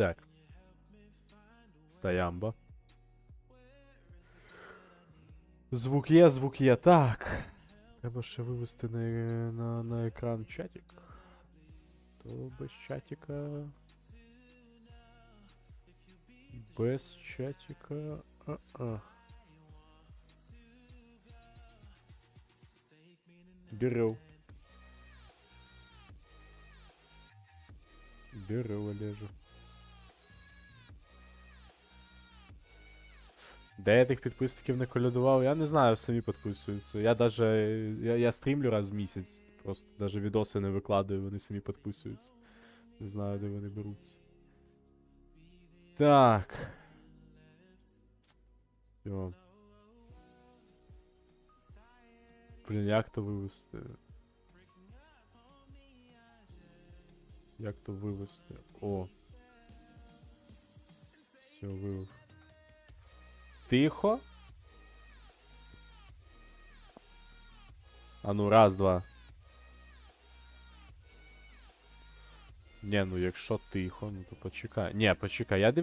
Так. Стоямба. Звук є, звук є. Так. Треба ще вивести на, на, на екран чатик. То без чатика. Без чатика. А-а. Беру. Беру, Олежа. Де я тих підписників не колядував? Я не знаю, самі підписуються. Я даже. Я, я стрімлю раз в місяць. Просто даже відоси не викладаю, вони самі підписуються. Не знаю, де вони беруться. Так. Все. Блін, як то вивести? Як то вивести? О. Все, вивів. Тихо. А ну, раз, два. Ні, ну якщо тихо, ну то почекай. Ні, почекай, я див...